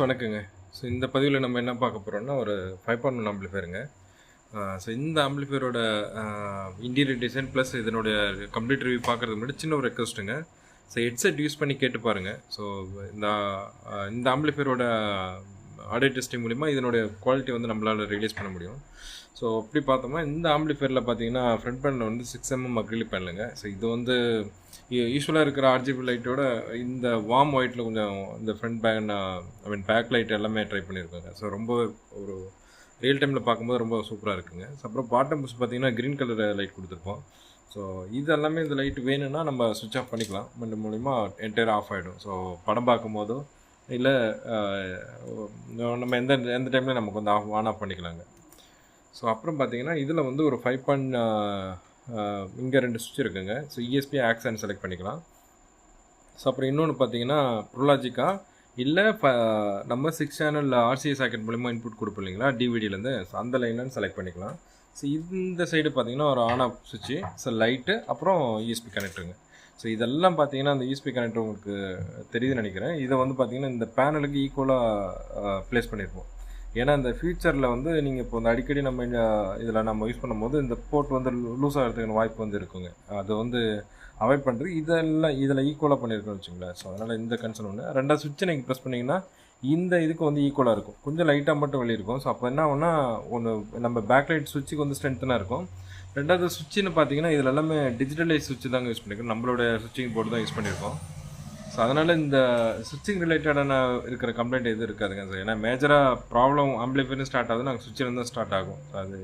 Friends வணக்கங்க. So இந்த பதிவில் நம்ம என்ன பார்க்க போகிறோம்னா ஒரு ஃபைவ் பாயிண்ட் ஒன் ஆம்பிளிஃபயருங்க ஸோ இந்த ஆம்பிளிஃபயரோட இன்டீரியர் டிசைன் ப்ளஸ் இதனுடைய கம்ப்ளீட் ரிவ்யூ பார்க்குறது முன்னாடி சின்ன ஒரு ரெக்வஸ்ட்டுங்க ஸோ ஹெட்செட் யூஸ் பண்ணி கேட்டு பாருங்கள் ஸோ இந்த இந்த ஆம்பிளிஃபயரோட ஆடியோ டெஸ்டிங் மூலிமா இதனுடைய குவாலிட்டி வந்து நம்மளால் ரிலீஸ் பண்ண முடியும். ஸோ அப்படி பார்த்தோம்னா இந்த ஆம்பிளிஃபயரில் பார்த்தீங்கன்னா ஃப்ரண்ட் பேனில் வந்து சிக்ஸ் எம்எம் அக்ரிலிக் பேனலுங்க ஸோ இது வந்து யூஸ்வலாக இருக்கிற ஆர்ஜிபி லைட்டோட இந்த வார்ம் ஒயிட்டில் கொஞ்சம் இந்த front back I mean back light எல்லாமே ட்ரை பண்ணியிருக்காங்க ஸோ ரொம்ப ஒரு ரியல் டைமில் பார்க்கும்போது ரொம்ப சூப்பராக இருக்குங்க. ஸோ அப்புறம் பாட்டம் புஷ் பார்த்தீங்கன்னா க்ரீன் கலர் லைட் கொடுத்துருப்போம். ஸோ இது எல்லாமே இந்த லைட் வேணும்னா நம்ம சுவிட்ச் ஆஃப் பண்ணிக்கலாம். இந்த மூலிமா என்டையர் ஆஃப் ஆகிடும் ஸோ படம் பார்க்கும்போதோ இல்லை நம்ம எந்த எந்த டைமில் நமக்கு வந்து ஆஃப் ஆன் ஆஃப் பண்ணிக்கலாங்க. ஸோ அப்புறம் பார்த்தீங்கன்னா இதில் வந்து ஒரு ஃபைவ் பாயிண்ட் இங்கே ரெண்டு சுவிட்ச் இருக்குங்க. ஸோ இஎஸ்பி ஆக்சன் செலக்ட் பண்ணிக்கலாம். ஸோ அப்புறம் இன்னொன்று பார்த்தீங்கன்னா ப்ரோலாஜிக்கா இல்லை நம்ம சிக்ஸ் சேனல் ஆர்சிஏ சாக்கெட் மூலிமா இன்புட் கொடுப்போம் இல்லைங்களா? டிவிடியிலேருந்து ஸோ அந்த லைன்னு செலக்ட் பண்ணிக்கலாம். ஸோ இந்த சைடு பார்த்தீங்கன்னா ஒரு ஆன் ஆஃப் சுவிட்சு ஸோ லைட்டு அப்புறம் இஎஸ்பி கனெக்டருங்க ஸோ இதெல்லாம் பார்த்தீங்கன்னா அந்த யூஸ்பி கனெக்டர் உங்களுக்கு தெரியுதுன்னு நினைக்கிறேன். இதை வந்து பார்த்தீங்கன்னா இந்த பேனலுக்கு ஈக்குவலாக ப்ளேஸ் பண்ணியிருப்போம் ஏன்னா இந்த ஃபியூச்சரில் வந்து நீங்கள் இப்போ இந்த அடிக்கடி நம்ம இதில் நம்ம யூஸ் பண்ணும்போது இந்த போர்ட் வந்து லூஸ் ஆகிறதுக்கான வாய்ப்பு வந்து இருக்குங்க. அதை வந்து அவாய்ட் பண்ணுறது இதெல்லாம் இதில் ஈக்குவலாக பண்ணியிருக்கோம்னு வச்சுங்களேன் ஸோ அதனால் இந்த கன்சர்ன் ஒன்று ரெண்டாவது சுவிட்சை நீங்கள் ப்ரெஸ் பண்ணிங்கன்னா இந்த இதுக்கு வந்து ஈக்குவலாக இருக்கும். கொஞ்சம் லைட்டாக மட்டும் வெளியே இருக்கும். ஸோ அப்போ என்ன ஆகும்னா ஒன்று நம்ம பேக் லைட் சுவிட்சுக்கு வந்து ஸ்ட்ரென்த்தனாக இருக்கும். ரெண்டாவது சுவிட்சுன்னு பார்த்தீங்கன்னா இதில் எல்லாமே டிஜிட்டலைஸ் சுவிட்ச் தாங்க யூஸ் பண்ணியிருக்கோம் நம்மளோட சுவிட்சிங் போர்டு தான் யூஸ் பண்ணியிருக்கோம் ஸோ அதனால் இந்த சுவிட்சிங் ரிலேட்டடான இருக்கிற கம்ப்ளைண்ட் எதுவும் இருக்காதுங்க சார் ஏன்னா மேஜராக ப்ராப்ளம் ஆம்பிளிஃபைனு ஸ்டார்ட் ஆகுது நாங்கள் சுவிட்சில் தான் ஸ்டார்ட் ஆகும். அது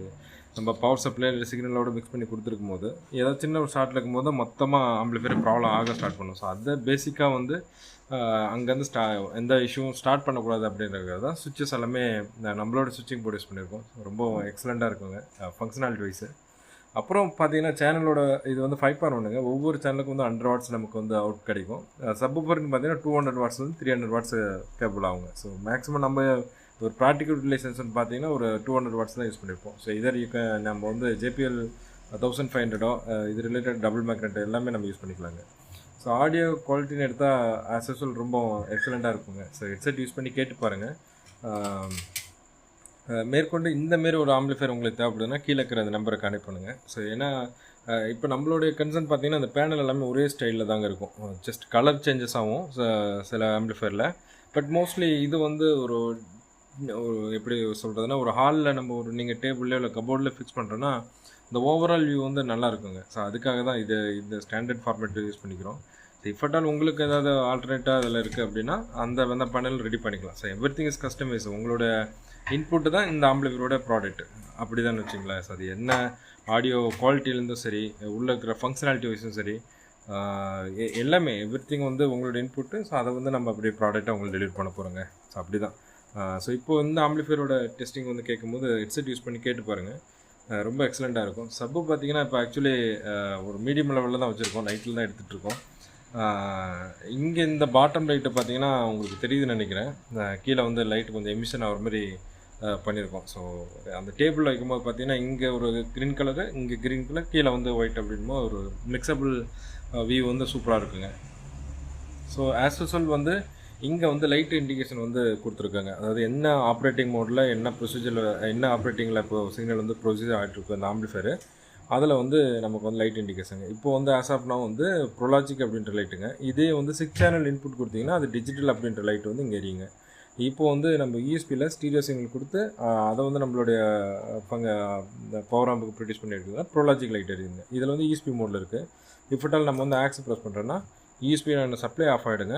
நம்ம பவர் சப்ளை இல்லை சிக்னலோட மிக்ஸ் பண்ணி கொடுத்துருக்கும் போது ஏதாவது சின்ன ஒரு ஸ்டார்ட்டில் இருக்கும்போது மொத்தமாக ஆம்பிளிஃபைர் ப்ராப்ளம் ஆக ஸ்டார்ட் பண்ணும். ஸோ அதை பேசிக்காக வந்து அங்கேருந்து ஸ்டா எந்த இஷ்யூவும் ஸ்டார்ட் பண்ணக்கூடாது அப்படின்றது தான் சுவிட்சஸ் எல்லாமே நம்மளோட சுவிட்சிங் போர்டு யூஸ் பண்ணியிருக்கோம் ரொம்ப எக்ஸலண்ட்டாக இருக்குங்க ஃபங்க்ஷனாலிட்டி வைஸு அப்புறம் பார்த்தீங்கன்னா சேனலோட இது வந்து ஃபைவ் பார் ஒன்றுங்க ஒவ்வொரு சேனலுக்கும் வந்து ஹண்ட்ரட் வாட்ஸ் நமக்கு வந்து அவுட் கிடைக்கும். சப்புபர்னு பார்த்தீங்கன்னா டூ ஹண்ட்ரட் வாட்ஸ் வந்து த்ரீ ஹண்ட்ரட் வாட்ஸ் கேபிள் ஆகுங்க. ஸோ மேக்ஸிமம் நம்ம ஒரு ப்ராக்டிக்கல் யூட்டிலைசேஷன் பார்த்தீங்கன்னா ஒரு டூ ஹண்ட்ரட் வாட்ஸ் தான் யூஸ் பண்ணியிருப்போம் ஸோ இதர் யூ நம்ம வந்து ஜேபிஎல் தௌசண்ட் ஃபைவ் ஹண்ட்ரடோ இது ரிலேட்டட் டபுள் மேக்னெட் எல்லாமே நம்ம யூஸ் பண்ணிக்கலாங்க. ஸோ ஆடியோ குவாலிட்டின்னு எடுத்தால் ஆஸ் யூஸ்வல் ரொம்ப எக்ஸலண்ட்டாக இருக்குங்க. ஸோ ஹெட்செட் யூஸ் பண்ணி கேட்டு பாருங்கள் மேற்கொண்டு இந்த மாரி ஒரு ஆம்பிளிஃபயர் உங்களுக்கு தேவைப்படுதுன்னா கீழே இருக்கிற அந்த நம்பரை கனெக்ட் பண்ணுங்கள் ஸோ ஏன்னா இப்போ நம்மளுடைய கன்சர்ன் பார்த்தீங்கன்னா அந்த பேனல் எல்லாமே ஒரே ஸ்டைலில் தாங்க இருக்கும். ஜஸ்ட் கலர் சேஞ்சஸ் ஆகும் ச- சில ஆம்பிளிஃபயரில் பட் மோஸ்ட்லி இது வந்து ஒரு ஒரு எப்படி சொல்கிறதுனா ஒரு ஹாலில் நம்ம ஒரு நீங்கள் டேபிள்லேயோ இல்லை கபோர்டில் ஃபிக்ஸ் பண்ணுறோன்னா இந்த ஓவரால் வியூ வந்து நல்லா இருக்குங்க. ஸோ அதுக்காக தான் இது இந்த ஸ்டாண்டர்ட் ஃபார்மேட் யூஸ் பண்ணிக்கிறோம். ஸோ இஃப் அட் ஆல் உங்களுக்கு ஏதாவது ஆல்டர்னேட்டாக அதில் இருக்குது அப்படின்னா அந்த அந்த பேனல் ரெடி பண்ணிக்கலாம். So every thing is customise உங்களோட இன்புட்டு தான் இந்த ஆம்பிளிஃபரோட ப்ராடக்ட் அப்படி தான் வச்சுங்களேன். ஸோ அது என்ன ஆடியோ குவாலிட்டிலேருந்தும் சரி உள்ளே இருக்கிற ஃபங்க்ஷனாலிட்டி வைஸும் சரி எல்லாமே எவ்ரி திங் வந்து உங்களோட இன்புட்டு ஸோ அதை வந்து நம்ம அப்படியே ப்ராடக்டாக உங்களுக்கு டெலிவரி பண்ண போகிறோங்க ஸோ அப்படி தான் ஸோ இப்போ இந்த ஆம்பிளிஃபயரோட டெஸ்டிங் வந்து கேட்கும்போது ஹெட்செட் யூஸ் பண்ணி கேட்டு பாருங்கள் ரொம்ப எக்ஸலண்ட்டாக இருக்கும். சப்பு பார்த்தீங்கன்னா இப்போ ஆக்சுவலி ஒரு மீடியம் லெவலில் தான் வச்சுருக்கோம். நைட்டில் தான் எடுத்துகிட்ருக்கோம் இங்கே இந்த பாட்டம் லைட்டை பார்த்தீங்கன்னா உங்களுக்கு தெரியுதுன்னு நினைக்கிறேன். கீழே வந்து லைட் கொஞ்சம் எமிஷன் ஆகிற மாதிரி பண்ணியிருக்கோம். ஸோ அந்த டேபிள் வைக்கும்போது பார்த்தீங்கன்னா இங்கே ஒரு க்ரீன் கலரு இங்கே க்ரீன் கலர் கீழே வந்து ஒயிட் அப்படின்போது ஒரு மிக்சபிள் வியூ வந்து சூப்பராக இருக்குங்க. ஸோ ஆஸ் யூஸ்வல் வந்து இங்கே வந்து லைட் இண்டிகேஷன் வந்து கொடுத்துருக்காங்க. அதாவது என்ன ஆப்ரேட்டிங் மோடில் என்ன ப்ரொசீஜரில் என்ன ஆப்ரேட்டிங்கில் இப்போ சிக்னல் வந்து ப்ரொசீஜர் ஆகிட்டு இருக்கு அந்த ஆம்பிளிஃபயரு அதில் வந்து நமக்கு வந்து லைட் இண்டிகேஷன் இப்போ வந்து ஆஸ் ஆஃப் வந்து ப்ரொலாஜிக் அப்படின்ற லைட்டுங்க இதே வந்து சிக்ஸ் சேனல் இன்புட் கொடுத்தீங்கன்னா அது டிஜிட்டல் அப்படின்ற லைட் வந்து இங்கே எரியுங்க. இப்போ வந்து நம்ம யூஎஸ்பியில் ஸ்டீரியோ சிக்னல் கொடுத்து அதை வந்து நம்மளுடைய பங்க இந்த பவர் ஆம்புக்கு ப்ரொடியூஸ் பண்ணி ப்ரோலாஜிக் லைட் எரியுங்க இதில் வந்து யூஎஸ்பி மோடில் இருக்குது இஃப் நம்ம வந்து ஆக்ஸ் ப்ரெஸ் பண்ணுறோன்னா E S P supply off ஆகிடுங்க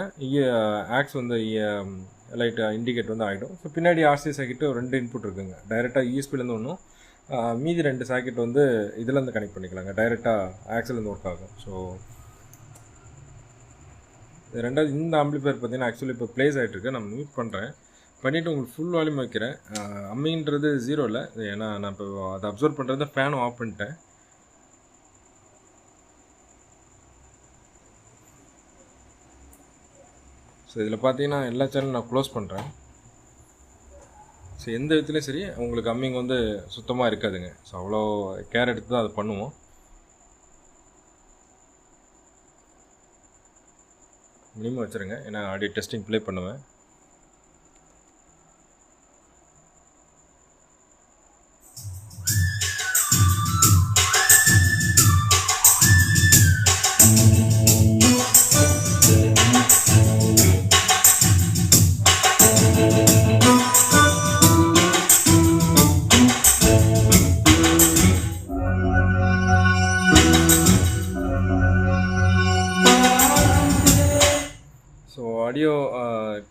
ஆக்ஸ் வந்து லைட் இண்டிகேட் வந்து ஆகிடும் ஸோ பின்னாடி ஆர்சி சாக்கெட்டு ரெண்டு இன்புட் இருக்குங்க. டைரெக்டாக இஎஸ்பிலேருந்து ஒன்றும் மீதி ரெண்டு சாக்கெட் வந்து இதுலேருந்து கனெக்ட் பண்ணிக்கலாங்க. டைரெக்டாக ஆக்சிலேருந்து ஒர்க் ஆகும். ஸோ ரெண்டாவது இந்த ஆம்பிளிஃபயர் பார்த்தீங்கன்னா ஆக்சுவலி இப்போ ப்ளேஸ் ஆகிட்டுருக்கு நான் மியூட் பண்ணுறேன் பண்ணிவிட்டு உங்களுக்கு ஃபுல் வால்யூம் வைக்கிறேன். அம்மின்றது ஜீரோ இல்லை. ஏன்னா நான் இப்போ அதை அப்சர்வ் பண்ணுறது ஃபேனும் ஆஃப் பண்ணிட்டேன். ஸோ இதில் பார்த்தீங்கன்னா எல்லா சேனலும் நான் க்ளோஸ் பண்ணுறேன் ஸோ எந்த விதத்துலையும் சரி உங்களுக்கு அம்மிங் வந்து சுத்தமாக இருக்காதுங்க. ஸோ அவ்வளோ கேர் எடுத்து தான் அதை பண்ணுவோம். மினிமம் வச்சுருங்க. ஏன்னா ஆடியோ டெஸ்டிங் ப்ளே பண்ணுவேன்.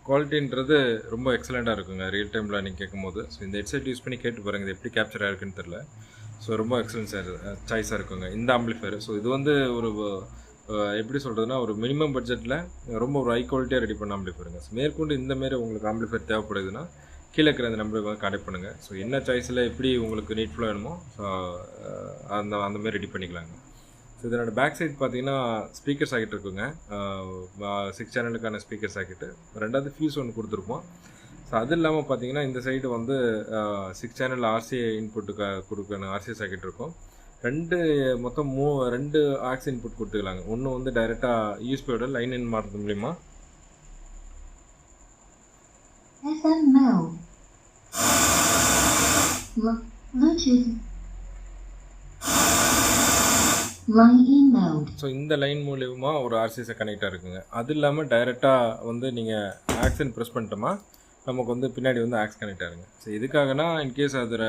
குவாலிட்டின்றது ரொம்ப எக்ஸலண்ட்டாக இருக்குங்க ரியல் டைமில் நீங்கள் கேட்கும்போது. ஸோ இந்த ஹெட்செட் யூஸ் பண்ணி கேட்டு பாருங்க இது எப்படி கேப்சர் ஆயிருக்குன்னு தெரில ஸோ ரொம்ப எக்ஸலன்ஸாக சாய்ஸாக இருக்குங்க இந்த ஆம்பிளிஃபயர் ஸோ இது வந்து ஒரு எப்படி சொல்கிறதுனா ஒரு மினிமம் பட்ஜெட்டில் ரொம்ப ஒரு ஹை குவாலிட்டியாக ரெடி பண்ண ஆம்பிளிஃபயருங்க ஸோ மேற்கொண்டு இந்தமாரி உங்களுக்கு ஆம்பிளிஃபயர் தேவைப்படுதுன்னா கீழே இருக்கிற அந்த நம்பருக்கு வந்து கான்டெக்ட் பண்ணுங்கள் ஸோ என்ன சாய்ஸில் எப்படி உங்களுக்கு நீட்ஃபுல்லாக வேணுமோ ஸோ அந்த அந்தமாரி ரெடி பண்ணிக்கலாங்க. ஸோ இதனோட பேக் சைட் பார்த்தீங்கன்னா ஸ்பீக்கர் சாக்கெட் இருக்குங்க. சிக்ஸ் சேனலுக்கான ஸ்பீக்கர் சாக்கெட்டு ரெண்டாவது ஃபியூஸ் ஒன்று கொடுத்துருப்போம். ஸோ அது இல்லாமல் பார்த்தீங்கன்னா இந்த சைடு வந்து சிக்ஸ் சேனல் ஆர்சிஏ இன்புட்டுக்கு கொடுக்கணும் ஆர்சிஏ சாக்கெட் இருக்கும். ரெண்டு மொத்தம் மூ ரெண்டு ஆக்ஸ் இன்புட் கொடுத்துக்கலாங்க. ஒன்று வந்து டைரெக்டாக யூஎஸ்பியோட லைன் இன் மாறது மூலிமா Bluetooth. ஸோ இந்த லைன் மூலயமா ஒரு ஆர்சிஎஸை கனெக்டாக இருக்குங்க அது இல்லாமல் டைரெக்டாக வந்து நீங்கள் ஆக்சன் ப்ரெஸ் பண்ணிட்டோமா நமக்கு வந்து பின்னாடி வந்து ஆக்ஸ் கனெக்ட் ஆகுங்க ஸோ இதுக்காகனா இன்கேஸ் அதில்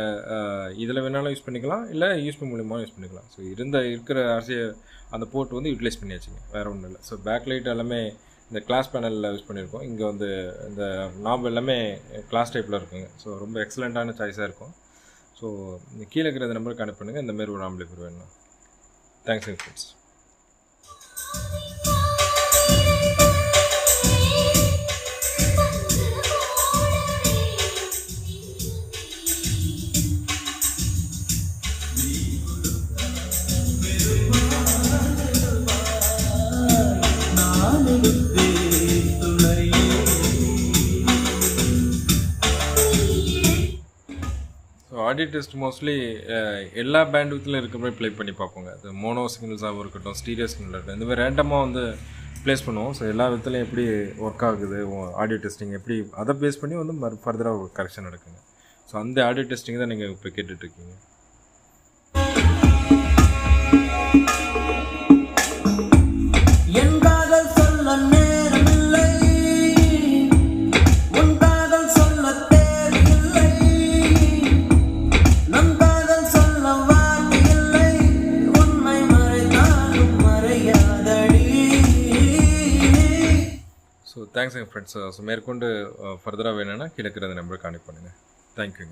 இதில் வேணாலும் யூஸ் பண்ணிக்கலாம் இல்லை யூஎஸ்பி மூலியமாக யூஸ் பண்ணிக்கலாம். ஸோ இருந்த இருக்கிற ஆர்சியை அந்த போர்ட் வந்து யூட்டிலைஸ் பண்ணியாச்சுங்க. வேறு ஒன்றும் இல்லை. ஸோ பேக் லைட் எல்லாமே இந்த கிளாஸ் பேனலில் யூஸ் பண்ணியிருக்கோம். இங்கே வந்து இந்த நாப் எல்லாமே கிளாஸ் டைப்பில் இருக்குங்க. ஸோ ரொம்ப எக்ஸலண்ட்டான சாய்ஸாக இருக்கும். ஸோ கீழே இருக்கிற நம்பருக்கு கனெக்ட் இந்த மாதிரி ஒரு ஆம்பிளிஃபர் வேணும். Thanks friends audio test mostly எல்லா பேண்ட்வித்தில் இருக்க மாதிரி ப்ளே பண்ணி பார்ப்போங்க. அது மோனோ சிக்னல்ஸாகவும் இருக்கட்டும் ஸ்டீரியோ சிக்னல் இருக்கட்டும் இந்த மாதிரி ரேண்டமாக வந்து ப்ளேஸ் பண்ணுவோம். ஸோ எல்லா விதத்துலையும் எப்படி ஒர்க் ஆகுது ஆடியோ டெஸ்டிங் எப்படி அதை பேஸ் பண்ணி வந்து மறு ஃபர்தராக ஒரு கரெக்ஷன் நடக்குங்க. ஸோ அந்த ஆடியோ டெஸ்டிங் தான் நீங்கள் இப்போ கேட்டுட்ருக்கீங்க ஸோ தேங்க்ஸ் எங்கள் ஃப்ரெண்ட்ஸ் ஸோ மேற்கொண்டு uh, ஃபர்தராக வேணும்னா கிடைக்கிற நம்பருக்கு அனுப்பி பண்ணுங்கள் தேங்க்யூங்க